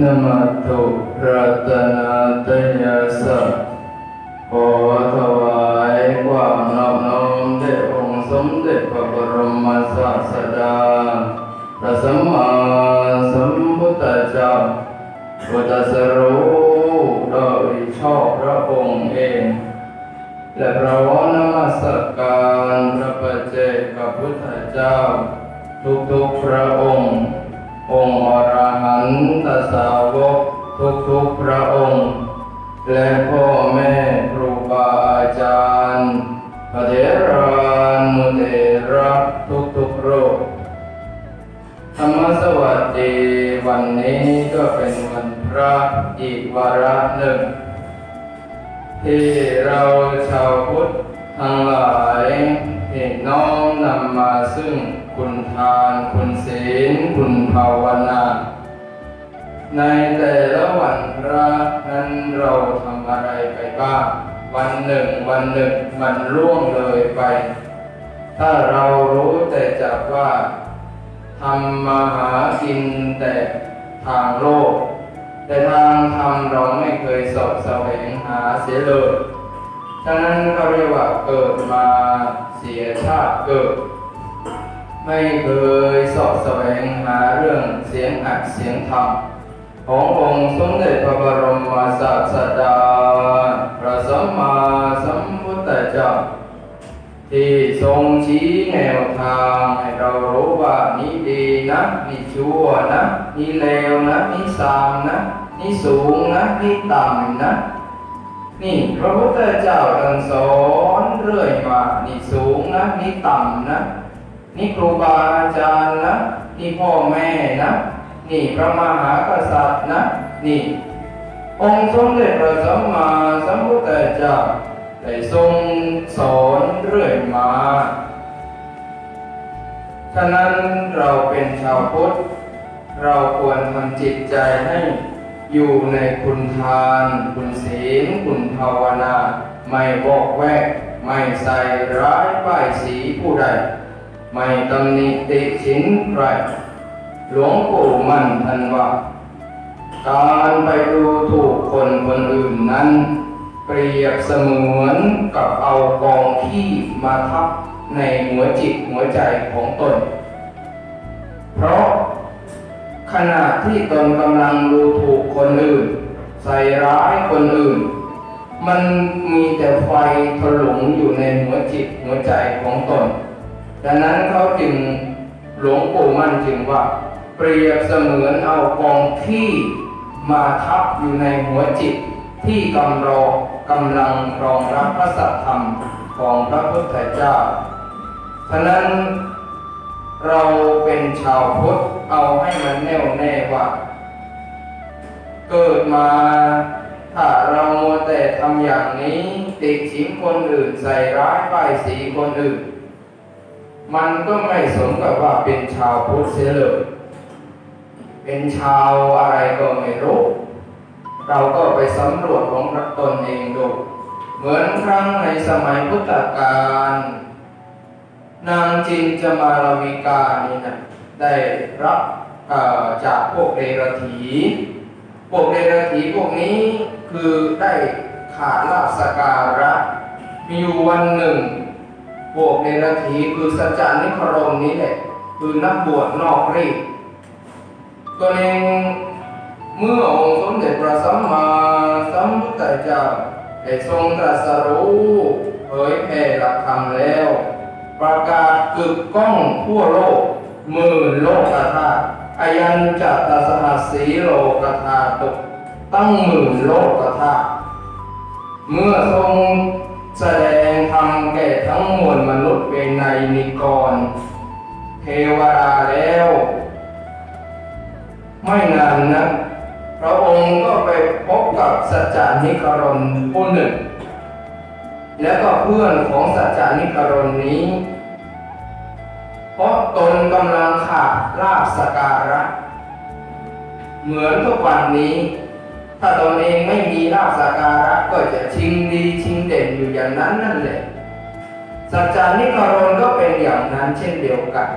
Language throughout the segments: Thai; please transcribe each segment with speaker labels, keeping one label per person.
Speaker 1: นมะตุรัตนาตยาสะขอถวายความนอบน้อมแด่องค์สมเด็จพระบรมศาสดาพระสัมมาสัมพุทธเจ้าพุทธสรู้โดยชอบพระองค์เอง และพระวนมัสการพระปัจเจกพุทธเจ้า ทุกๆพระองค์ องค์อรหันตสาวกทุกๆพระองค์ และพ่อแม่ครูบาอาจารย์พระเถรานุเถระทุกๆรูปธรรมสวัสดีวันนี้ก็เป็นวันพระอีกวาระหนึ่ง ที่เราชาวพุทธทั้งหลายที่น้อมนำมาซึ่ง คุณทานคุณศีลคุณภาวนา ในแต่ละวันพระนั้นเราทำอะไรไปบ้างวันหนึ่งวันหนึ่งมันล่วงเลยไป ถ้าเรารู้แต่จากว่าทำมาหากินแต่ทางโลก แต่ทางธรรมเราไม่เคยสอบแสวงหาเสียเลยฉะนั้นเขาเรียกว่าเกิดมาเสียชาติเกิด ไม่เคยสอบแสวงหาเรื่องเสียงอัดเสียงธรรมขององค์สมเด็จพระบรมศาสดาพระสัมมาสัมพุทธเจ้าที่ทรงชี้แนวทางให้เรารู้ว่านี่ดีนะนี่ชั่วนะนี่เลวนะนี่สามนะนี่สูงนะนี่ต่ำนะ นี่พระพุทธเจ้าตรัสสอนเรื่อยมานี่สูงนะนี่ต่ำนะ นี่ครูบาอาจารย์นะ นี่พ่อแม่นะ นี่พระมหากษัตริย์นะ นี่ องค์สมเด็จพระสัมมาสัมพุทธเจ้าได้ทรงสอนเรื่อยมา ฉะนั้นเราเป็นชาวพุทธ เราควรทำจิตใจให้อยู่ในคุณทาน คุณศีล คุณภาวนา ไม่บอกแวก ไม่ใส่ร้ายป้ายสีผู้ใด ไม่ตำหนิติฉินใครหลวงปู่มั่นท่านว่า การไปดูถูกคนคนอื่นนั้น เปรียบเสมือนกับเอากองขี้มาทับในหัวจิตหัวใจของตน เพราะขณะที่ตนกำลังดูถูกคนอื่น ใส่ร้ายคนอื่น มันมีแต่ไฟถลุงอยู่ในหัวจิตหัวใจของตน ดังนั้นเขาจึงหลวงปู่มั่นจึงว่า เปรียบเสมือนเอากองที่มาทับอยู่ในหัวจิตที่กำรอกำลังรองรับพระสัทธรรมของพระพุทธเจ้าฉะนั้นเราเป็นชาวพุทธเอาให้มันแน่วแน่ว่า เกิดมาถ้าเรามัวแต่ทำอย่างนี้ ติดชิมคนอื่นใส่ร้ายป้ายสีคนอื่น มันก็ไม่สมกับว่าเป็นชาวพุทธเสียเลยเป็นชาวอะไรก็ไม่รู้ เราก็ไปสำรวจของตนเองดู เหมือนครั้งในสมัยพุทธกาลนางจินจมาลวิกานี่นะได้รับจากพวกเดรถี พวกเดรถีพวกนี้คือได้ขาดลาบสการะ มีอยู่วันหนึ่ง พวกเดรถีคือสัจจานิครมนี้แหละคือนักบวชนอกรีดตัวเองเมื่อองค์สมเด็จพระสัมมาสัมพุทธเจ้าได้ทรงตรัสรู้เผยแผ่หลักธรรมแล้ว ประกาศกึกก้องทั่วโลกหมื่นโลกธาตุอายันจัตตสหัสสีโลกธาตุตั้งหมื่นโลกธาตุเมื่อทรง แสดงธรรมแก่ทั้งมวลมนุษย์เป็นในนิกร เทวดาแล้ว ไม่นานนะพระองค์ก็ไปพบกับสัจจานิกรณผู้หนึ่ง และก็เพื่อนของสัจจานิกรณนี้ เพราะตนกำลังขาดลาบสการะ เหมือนทุกวันนี้ ถ้าตนเองไม่มีลาบสการะก็จะชิงดีชิงเด่นอยู่อย่างนั้นนั่นแหละสัจจานิกรณก็เป็นอย่างนั้นเช่นเดียวกัน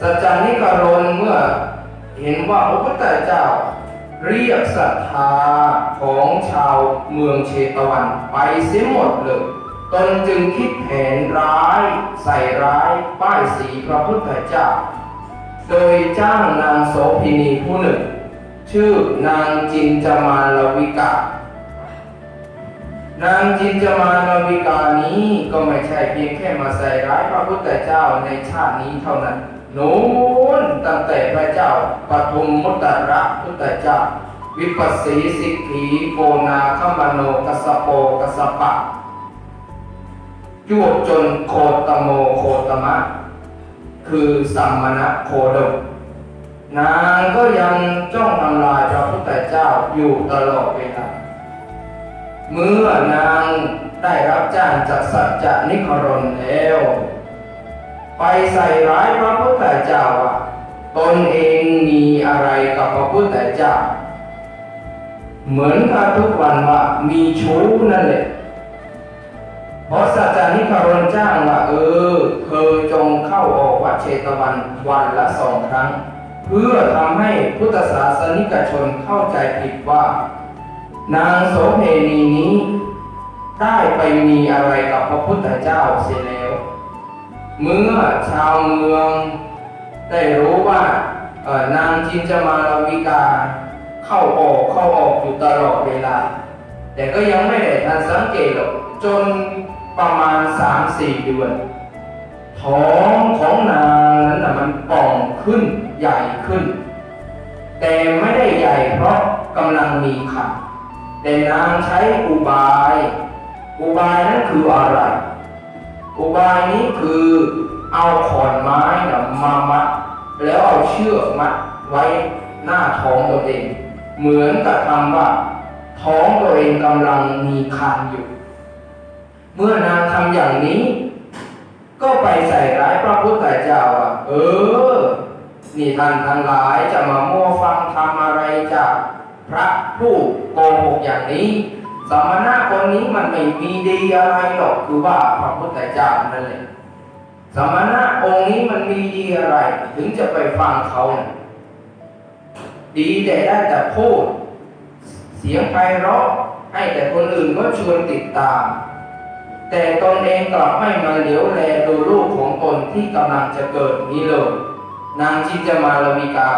Speaker 1: สัจจานิกรณเมื่อเห็นว่าพระพุทธเจ้าเรียกศรัทธาของชาวเมืองเชตวันไปเสียหมดเลยตนจึงคิดแผนร้าย ใส่ร้ายป้ายสีพระพุทธเจ้า โดยจ้างนางโสพินีผู้หนึ่ง ชื่อนางจินจมาลวิกานางจินจามานวิกานี้ก็ไม่ใช่เพียงแค่มาใส่ร้ายพระพุทธเจ้าในชาตินี้เท่านั้นโน้นตั้งแต่พระเจ้าปฐุมมุตตระพุทธเจ้า วิปัสสีสิกขีโกนาคมโนกัสโปกัสสปะยวบจนโคตโมโคตมะ คือสัมมณะโคดม นางก็ยังจ้องทำลายพระพุทธเจ้าอยู่ตลอดเวลาเมื่อนางได้รับจ้างจากสัจจนิครนแล้ว ไปใส่ร้ายพระพุทธเจ้าว่าตนเองมีอะไรกับพระพุทธเจ้า เหมือนกับทุกวันว่ามีชู้นั่นแหละเพราะสัจจานิคารนจ้างว่าเออ เธอจงเข้าออกวัดเชตวันวันละสองครั้ง เพื่อทำให้พุทธศาสนิกชนเข้าใจผิดว่า นางโสเพณีนี้ ได้ไปมีอะไรกับพระพุทธเจ้าเสียแล้ว เมื่อชาวเมือง ได้รู้ว่านางจินจมาลวิกา เข้าออกเข้าออกอยู่ตลอดเวลา แต่ก็ยังไม่ได้ทันสังเกตหรอกจนประมาณสามสี่เดือนท้องของนางนั้นนะมันป่องขึ้น ใหญ่ขึ้น แต่ไม่ได้ใหญ่เพราะกำลังมีคันแต่นางใช้อุบาย อุบายนั้นคืออะไร อุบายนี้คือเอาขอนไม้นะมามัดแล้วเอาเชือกมัดไว้หน้าท้องตัวเอง เหมือนกับทำว่า ท้องตัวเองกำลังมีคันอยู่ เมื่อนางทำอย่างนี้ ก็ไปใส่ร้ายพระพุทธเจ้าอะ เออ นี่ท่านทั้งหลายจะมาโม้ฟังทำอะไรจากพระผู้โกหกอย่างนี้ สมณะคนนี้มันไม่มีดีอะไรหรอกคือว่าพระพุทธเจ้านั่นแหละสมณะองค์นี้มันมีดีอะไร ถึงจะไปฟังเขาน่ะดีแต่ได้แต่พูด เสียงไพเราะให้แต่คนอื่นก็ชวนติดตาม แต่ตนเองกลับไม่มาเหลียวแลดูลูกของตนที่กำลังจะเกิดนี้เลย นางจิจมาลวิกา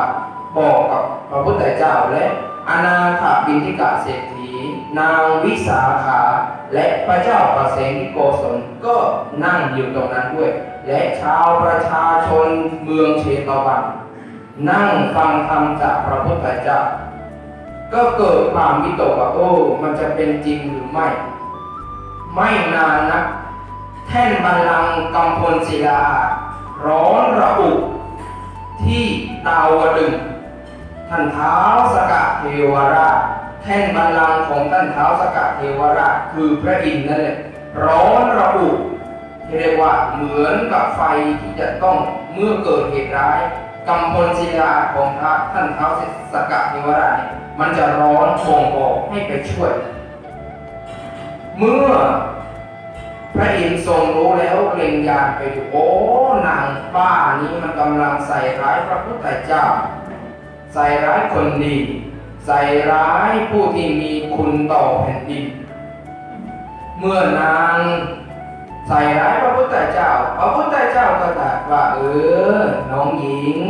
Speaker 1: บอกกับพระพุทธเจ้าและอนาถบินทิกาเศรษฐี นางวิสาขา และพระเจ้าประเสนิโกศลก็นั่งอยู่ตรงนั้นด้วย และชาวประชาชนเมืองเชตวัน นั่งฟังธรรมจากพระพุทธเจ้า ก็เกิดความวิตกว่าโอ้ มันจะเป็นจริงหรือไม่ ไม่นานนะแท่นบัลลังก์กำพลศิลา ร้อนระอุ ที่ดาวดึงท่านเท้าสกะเทวราชแท่นบัลลังก์ของท่านเท้าสกะเทวราชคือพระอินทร์นั่นแหละร้อนระอุที่เรียกว่าเหมือนกับไฟที่จะต้องเมื่อเกิดเหตุร้ายกำพลศิลาของพระท่านเท้าสกะเทวราชเนี่ยมันจะร้อนโงบอกให้ไปช่วย เมื่อ พระอินทร์ทรงรู้แล้วเล็งยานไปดูโอ้นางบ้านี้มันกำลังใส่ร้ายพระพุทธเจ้า ใส่ร้ายคนดีใส่ร้ายผู้ที่มีคุณต่อแผ่นดิน เมื่อนางใส่ร้ายพระพุทธเจ้า พระพุทธเจ้าก็ตรัสว่าเออ น้องหญิง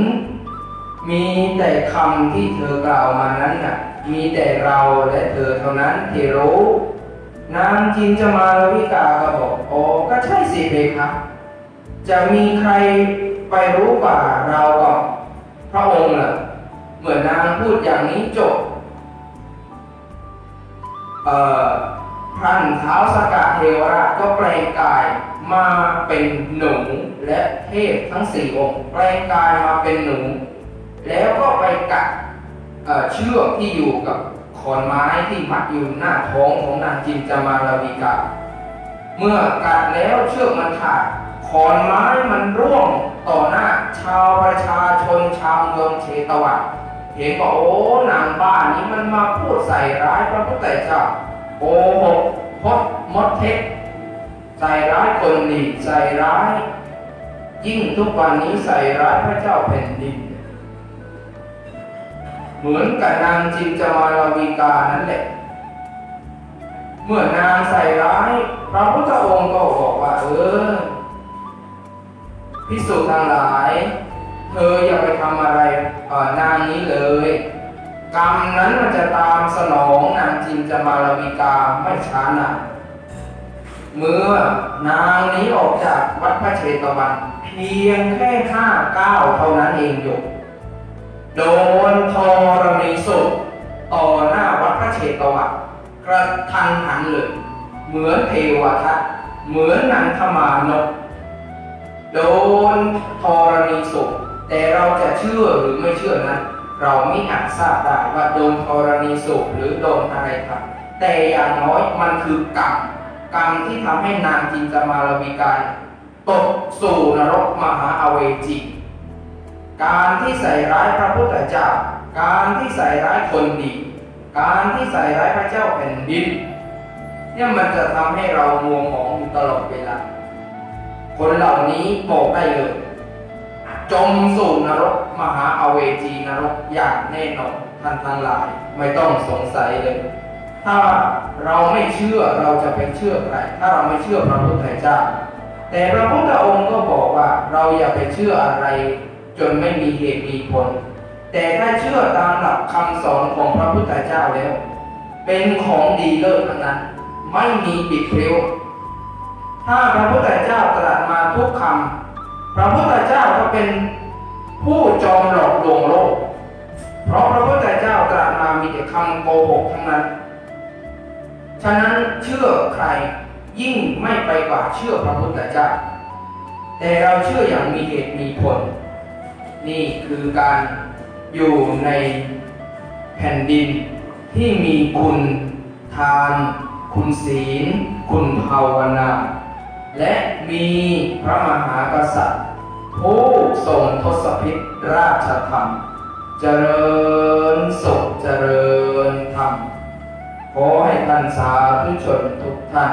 Speaker 1: มีแต่คำที่เธอกล่าวมานั้นน่ะ มีแต่เราและเธอเท่านั้นที่รู้ นางจินจะมาลวิกาก็บอกโอ้ก็ใช่สิเพคะจะมีใครไปรู้กว่าเรากับพระองค์ล่ะ เหมือนนางพูดอย่างนี้จบเอ่อท่านเท้าสกะเทวราชก็แปลงกายมาเป็นหนูและเทพทั้งสี่องค์แปลงกายมาเป็นหนู แล้วก็ไปกัดเชือกที่อยู่กับ อนไม้ที่มัดอยู่หน้าท้องของนางจินจามาลาวิกา เมื่อกัดแล้วเชือกมันขาดขอนไม้มันร่วงต่อหน้าชาวประชาชนชาวเมืองเชตวันเห็นว่าโอ้นางบ้านนี้มันมาพูดใส่ร้ายพระพุทธเจ้าโกหกพดมดเท็จใส่ร้ายคนดีใส่ร้าย ยิ่งทุกวันนี้ใส่ร้ายพระเจ้าแผ่นดิน เหมือนกับนางจินจมาลาวิกานั่นแหละ เมื่อนางใส่ร้าย พระพุทธองค์ก็บอกว่า เออพิสูจน์ทั้งหลาย เธออย่าไปทำอะไรออนางนี้เลย กรรมนั้นมันจะตามสนองนางจินจมาลาวิกาไม่ช้านานเมื่อนางนี้ออกจากวัดพระเชตวัน เพียงแค่ห้าเก้าเท่านั้นเองโยม โดนธรณีสูบต่อหน้าวัดพระเชตวันกระทันหันเลยเหมือนเทวทัตเหมือนนันทมานพโดนธรณีสูบแต่เราจะเชื่อหรือไม่เชื่อนั้น เราไม่อาจทราบได้ว่าโดนธรณีสูบหรือโดนอะไรครับ แต่อย่างน้อยมันคือกรรมกรรมที่ทำให้นางจินจามาลวิการตกสู่นรกมหาอเวจี การที่ใส่ร้ายพระพุทธเจ้า การที่ใส่ร้ายคนดี การที่ใส่ร้ายพระเจ้าแผ่นดินเนี่ยมันจะทำให้เรามัวหมองอยู่ตลอดเวลา คนเหล่านี้บอกได้เลย จมสู่นรกมหาอเวจีนรกอย่างแน่นอนท่านทั้งหลายไม่ต้องสงสัยเลย ถ้าเราไม่เชื่อเราจะไปเชื่อใครถ้าเราไม่เชื่อพระพุทธเจ้า แต่พระพุทธองค์ก็บอกว่าเราอย่าไปเชื่ออะไร จนไม่มีเหตุมีผล แต่ถ้าเชื่อตามหลักคำสอนของพระพุทธเจ้าแล้ว เป็นของดีเลิศทั้งนั้นไม่มีปิดเปรี้ยวถ้าพระพุทธเจ้าตรัสมาทุกคำพระพุทธเจ้าก็เป็นผู้จอมหลอกลวงโลก เพราะพระพุทธเจ้าตรัสมามีแต่คำโกหกทั้งนั้น ฉะนั้นเชื่อใครยิ่งไม่ไปกว่าเชื่อพระพุทธเจ้า แต่เราเชื่ออย่างมีเหตุมีผล นี่คือการอยู่ในแผ่นดินที่มีคุณทาน คุณศีล คุณภาวนา และมีพระมหากษัตริย์ ผู้ทรงทศพิธราชธรรม เจริญสุขเจริญธรรม ขอให้ท่านสาธุชนทุกท่าน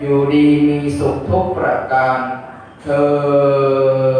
Speaker 1: อยู่ดีมีสุขทุกประการเชิญ